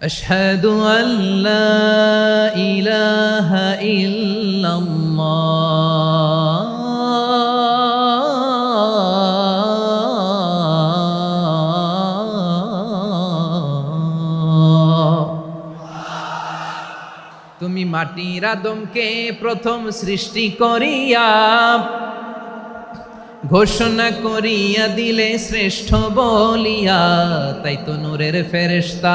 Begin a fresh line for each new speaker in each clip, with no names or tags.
أشهد أن لا إله إلا الله তুমি মাটির আদমকে প্রথম সৃষ্টি করিয়া ঘোষণা করিয়া দিলে শ্রেষ্ঠ বলিয়া তাই তো নূরের ফেরেশতা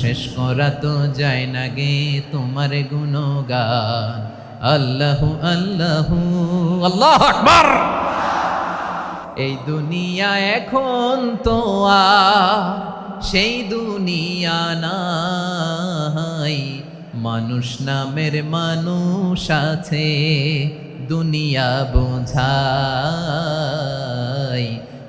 শেষ করা তো যায় না গে তোমার গুণগান। আল্লাহু আল্লাহু, আল্লাহ আকবার। এই দুনিয়া এখন তো সেই দুনিয়া নাই। মানুষ নামের মানুষ আছে, দুনিয়া বোঝাই।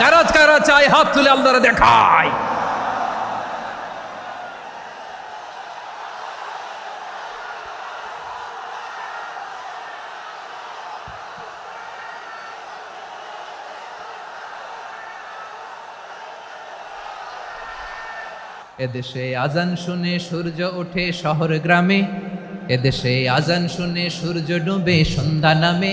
কারা কারা চায়, হাত তুলে আল্লাহরে দেখায়। এদেশে আজান শুনে সূর্য ওঠে শহর গ্রামে, এদেশে আজান শুনে সূর্য ডুবে সন্ধ্যা নামে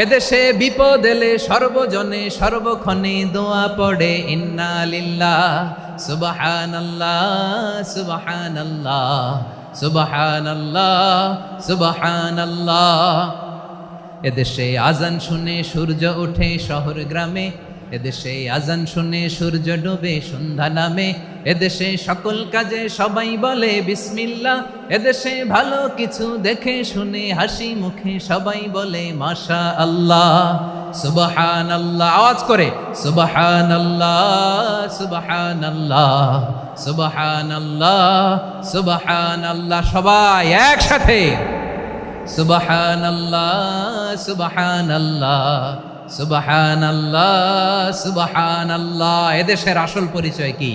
এদেশে বিপদ এলে সর্বজনে সর্বক্ষণে দোয়া পড়ে, ইন্না লিল্লাহ, সুবহানাল্লাহ সুবহানাল্লাহ সুবহানাল্লাহ সুবহানাল্লাহ। এদেশে আজান শুনে সূর্য ওঠে শহর গ্রামে, এদেশে আজান শুনে সূর্য ডুবে সন্ধ্যা নামে এদেশে সকল কাজে সবাই বলে বিসমিল্লা এদেশে ভালো কিছু দেখে শুনে হাসি মুখে সবাই বলে মাশা আল্লাহ সুবাহান আল্লাহ আওয়াজ করে সুবাহান আল্লাহ সুবাহান আল্লাহ সুবাহান আল্লাহ সুবাহান আল্লাহ সবাই একসাথে সুবাহান আল্লাহ সুবাহান আল্লাহ সুবাহান আল্লাহ সুবাহান আল্লাহ এদেশের আসল পরিচয় কি?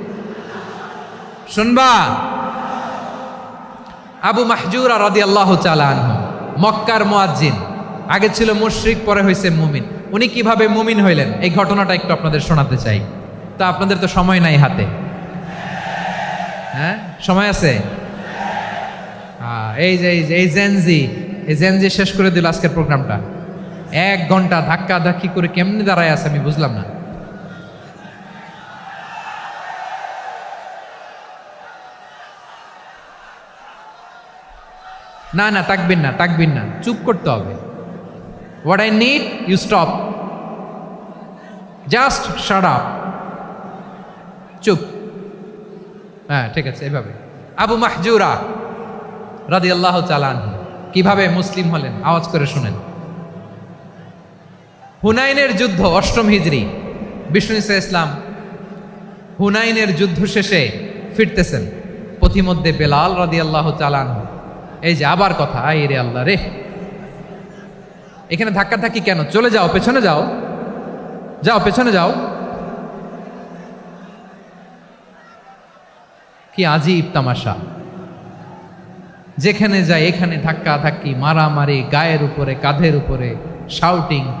শুনবা? আবু মাহজুর রাদি আল্লাহ চালান মক্কার মোয়াজ্জিন, আগে ছিল মুশরিক, পরে হয়েছে মুমিন। উনি কীভাবে মুমিন হইলেন? এই ঘটনাটা একটু আপনাদের শোনাতে চাই। তা আপনাদের তো সময় নাই হাতে। হ্যাঁ? সময় আছে? এই যে, এই জেনজি এই জেনজি শেষ করে দিল আজকের প্রোগ্রামটা। এক ঘণ্টা ধাক্কা ধাক্কি করে কেমনি দাঁড়ায় আছে আমি বুঝলাম না। না না তাকবিন না তাকবিন না, চুপ করতে হবে। What I need you stop just shut up চুপ। হ্যাঁ ঠিক আছে, এভাবে। আবু মাহজুরা রাদি আল্লাহ চালান কীভাবে মুসলিম হলেন? আওয়াজ করে শুনেন। হুনাইনের যুদ্ধ, অষ্টম হিজরি। বিষ্ণু ইসা ইসলাম হুনাইনের যুদ্ধ শেষে ফিরতেছেন। পথিমধ্যে বেলাল রাদি আল্লাহ চালান এই যে আবার কথা, আয় রে আল্লাহ রে। এখানে ধাক্কা থাকি কেন? চলে যাও, পেছনে যাও। যাও, পেছনে যাও। কি আজীব তামাশা। যেখানে যায়, এখানে ধাক্কা ধাক্কি, মারামারি, গায়ের উপরে, কাঁধের উপরে শাউটিং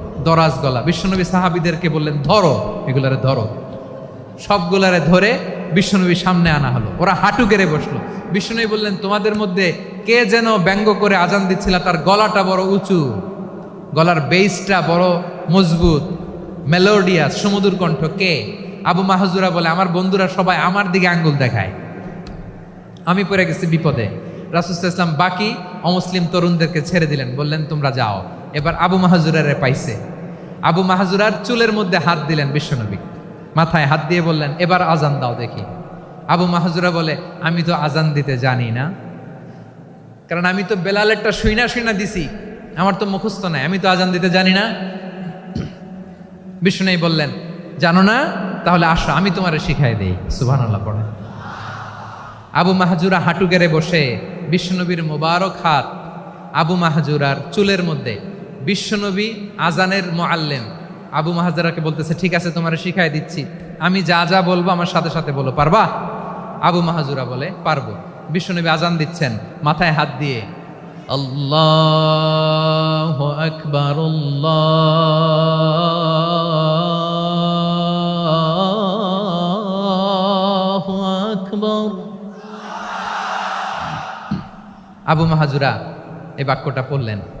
দরাজ গলা। বিশ্বনবী সাহাবিদেরকে বললেন, ধরো। এগুলারে ধরো। সবগুলারে ধরে বিশ্বনবী সামনে আনা হলো। ওরা হাঁটু গেড়ে বসল। বিশ্বনবী বললেন, তোমাদের মধ্যে কে যেন ব্যঙ্গ করে আজান দিচ্ছিল, তার গলাটা বড় উঁচু। গলার বেসটা বড় মজবুত। মেলোডিয়াস সমুদ্র কণ্ঠ। কে? আবু মাহজুরা বলে, আমার বন্ধুরা সবাই আমার দিকে আঙ্গুল দেখায়। আমি পড়ে গেছি বিপদে। রাসুল ইসলাম বাকি অমুসলিম তরুণদেরকে ছেড়ে দিলেন। বললেন, তোমরা যাও। এবার আবু মাহাজুরারে পাইছে। আবু মাহাজুরার চুলের মধ্যে হাত দিলেন বিশ্বনবী। মাথায় হাত দিয়ে বললেন, এবার আজান দাও দেখি। আবু মাহাজুরা বলে, আমি তো আজান দিতে জানি না। কারণ আমি তো বেলালেরটা শুইনা শুইনা দিছি। আমার তো মুখস্থ নাই, আমি তো আজান দিতে জানি না। বিষ্ণু বললেন, জানো না? তাহলে আসো, আমি তোমারে শিখাই দেই। সুবাহ আল্লাহ পড়ে আবু মাহাজুরা হাঁটু গেড়ে বসে বিশ্বনবীর মোবারক হাত আবু মাহাজুরার চুলের মধ্যে বিশ্বনবী আজানের মোয়াল্লেম। আবু মাহাজুরাকে বলতেছে, ঠিক আছে, তোমার শিখাই দিচ্ছি। আমি যা যা বলব আমার সাথে সাথে বলো, পারবা? আবু মাহাজুরা বলে, পারব। বিশ্বনবী আজান দিচ্ছেন, মাথায় হাত দিয়ে, আল্লাহ আকবর আকবর। আবু মাহাজুরা এই বাক্যটা পড়লেন।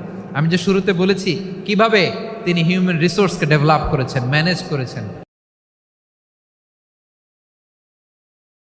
আমি যে শুরুতে বলেছি কীভাবে তিনি হিউম্যান রিসোর্সকে ডেভেলপ করেছেন ম্যানেজ করেছেন।